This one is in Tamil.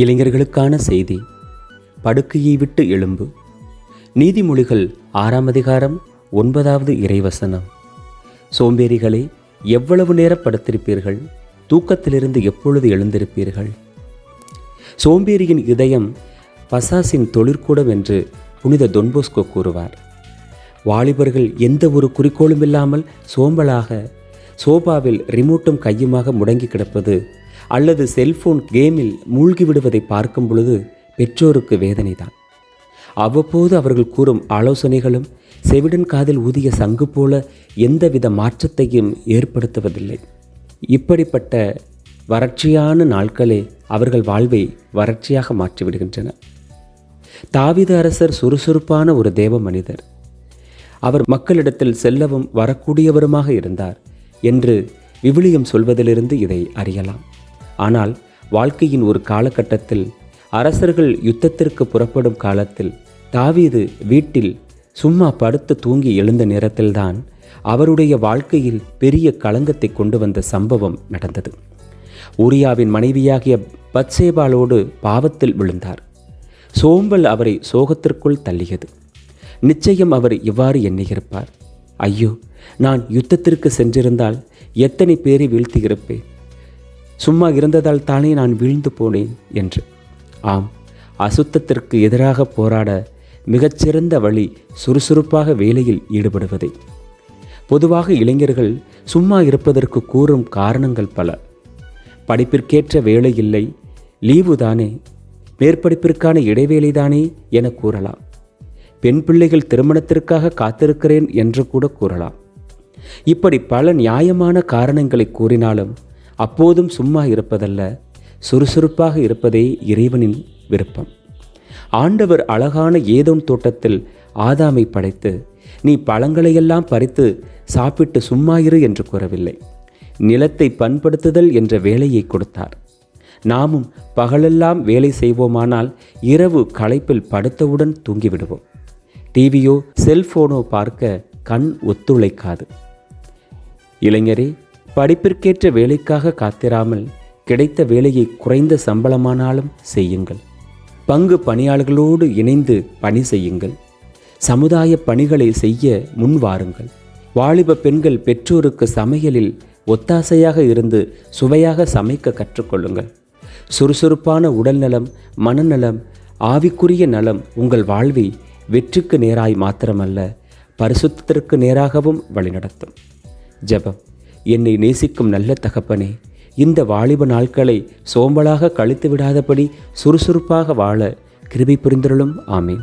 இளைஞர்களுக்கான செய்தி. படுக்கையை விட்டு எழும்பு. நீதிமொழிகள் ஆறாம் அதிகாரம் ஒன்பதாவது இறைவசனம். சோம்பேறிகளே எவ்வளவு நேரம் படுத்திருப்பீர்கள்? தூக்கத்திலிருந்து எப்பொழுது எழுந்திருப்பீர்கள்? சோம்பேறியின் இதயம் பசாசின் தொழிற்கூடம் என்று புனித தொன்போஸ்கோ கூறுவார். வாலிபர்கள் எந்த ஒரு குறிக்கோளும் இல்லாமல் சோம்பலாக சோபாவில் ரிமோட்டும் கையுமாக முடங்கி கிடப்பது அல்லது செல்போன் கேமில் மூழ்கிவிடுவதை பார்க்கும் பொழுது பெற்றோருக்கு வேதனைதான். அவ்வப்போது அவர்கள் கூறும் ஆலோசனைகளும் செவிடன் காதில் ஊதிய சங்கு போல எந்தவித மாற்றத்தையும் ஏற்படுத்துவதில்லை. இப்படிப்பட்ட வறட்சியான நாட்களே அவர்கள் வாழ்வை வறட்சியாக மாற்றிவிடுகின்றன. தாவித அரசர் சுறுசுறுப்பான ஒரு தேவ மனிதர். அவர் மக்களிடத்தில் செல்லவும் வரக்கூடியவருமாக இருந்தார் என்று விவிலியம் சொல்வதிலிருந்து இதை அறியலாம். ஆனால் வாழ்க்கையின் ஒரு காலகட்டத்தில் அரசர்கள் யுத்தத்திற்கு புறப்படும் காலத்தில் தாவீது வீட்டில் சும்மா படுத்து தூங்கி எழுந்த நேரத்தில்தான் அவருடைய வாழ்க்கையில் பெரிய களங்கத்தை கொண்டு வந்த சம்பவம் நடந்தது. ஊரியாவின் மனைவியாகிய பத்சேபாலோடு பாவத்தில் விழுந்தார். சோம்பல் அவரை சோகத்திற்குள் தள்ளியது. நிச்சயம் அவர் இவ்வாறு எண்ணியிருப்பார். ஐயோ நான் யுத்தத்திற்கு சென்றிருந்தால் எத்தனை பேரை வீழ்த்தியிருப்பேன்? சும்மா இருந்ததால் தானே நான் வீழ்ந்து போனேன் என்று. ஆம் அசுத்தத்திற்கு எதிராக போராட மிகச்சிறந்த வழி சுறுசுறுப்பாக வேலையில் ஈடுபடுவதே. பொதுவாக இளைஞர்கள் சும்மா இருப்பதற்கு கூறும் காரணங்கள் பல. படிப்பிற்கேற்ற வேலை இல்லை லீவு தானே மேற்படிப்பிற்கான இடைவேளை தானே என கூறலாம். பெண் பிள்ளைகள் திருமணத்திற்காக காத்திருக்கிறேன் என்று கூட கூறலாம். இப்படி பல நியாயமான காரணங்களை கூறினாலும் அப்போதும் சும்மா இருப்பதல்ல சுறுசுறுப்பாக இருப்பதே இறைவனின் விருப்பம். ஆண்டவர் அழகான ஏதோன் தோட்டத்தில் ஆதாமை படைத்து நீ பழங்களையெல்லாம் பறித்து சாப்பிட்டு சும்மா இரு என்று கூறவில்லை. நிலத்தை பண்படுத்துதல் என்ற வேலையை கொடுத்தார். நாமும் பகலெல்லாம் வேலை செய்வோமானால் இரவு களைப்பில் படுத்தவுடன் தூங்கிவிடுவோம். டிவியோ செல்போனோ பார்க்க கண் ஒத்துழைக்காது. இளைஞரே படிப்பிற்கேற்ற வேலைக்காக காத்திராமல் கிடைத்த வேலையை குறைந்த சம்பளமானாலும் செய்யுங்கள். பங்கு பணியாளர்களோடு இணைந்து பணி செய்யுங்கள். சமுதாய பணிகளை செய்ய முன்வாருங்கள் வாலிப பெண்கள் பெற்றோருக்கு சமையலில் ஒத்தாசையாக இருந்து சுவையாக சமைக்க கற்றுக்கொள்ளுங்கள். சுறுசுறுப்பான உடல்நலம் மனநலம் ஆவிக்குரிய நலம் உங்கள் வாழ்வை வெற்றிக்கு நேராய் மாத்திரமல்ல பரிசுத்திற்கு நேராகவும் வழிநடத்தும். ஜெபம். என்னை நேசிக்கும் நல்ல தகப்பனே இந்த வாலிப நாட்களை சோம்பலாக கழித்து விடாதபடி சுறுசுறுப்பாக வாழ கிருபை புரிந்தருளும். ஆமேன்.